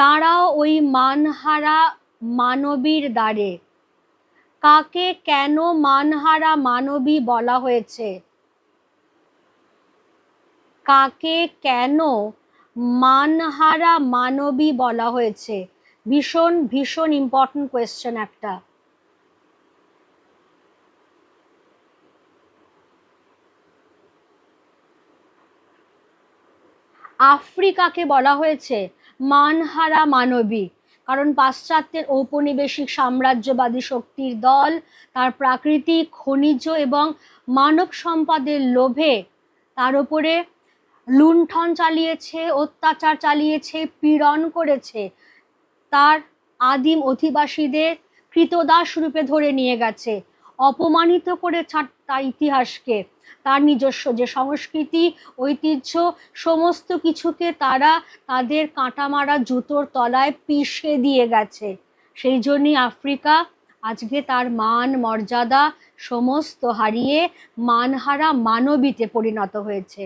দাঁড়াও ওই মানহারা মানবীর দ্বারে। কাকে কেন মানহারা মানবী বলা হয়েছে? কাকে কেন মানহারা মানবী বলা হয়েছে? ভীষণ ভীষণ ইম্পর্টেন্ট কোয়েশ্চেন একটা। আফ্রিকাকে বলা হয়েছে মানহারা মানবী। কারণ পাশ্চাত্যের ঔপনিবেশিক সাম্রাজ্যবাদী শক্তির দল, তার প্রাকৃতিক খনিজ এবং মানব সম্পদের লোভে তার উপরে লুণ্ঠন চালিয়েছে, অত্যাচার চালিয়েছে, পীড়ন করেছে। তার আদিম অধিবাসীদের কৃতদাস রূপে ধরে নিয়ে গেছে। অপমানিত করে তার ইতিহাসকে, তার নিজস্ব যে সংস্কৃতি, ঐতিহ্য, সমস্ত কিছুকে তারা তাদের কাঁটা মারা জুতোর তলায় পিষে দিয়ে গেছে। সেই জন্যই আফ্রিকা আজকে তার মান, মর্যাদা সমস্ত হারিয়ে মানহারা মানবীতে পরিণত হয়েছে।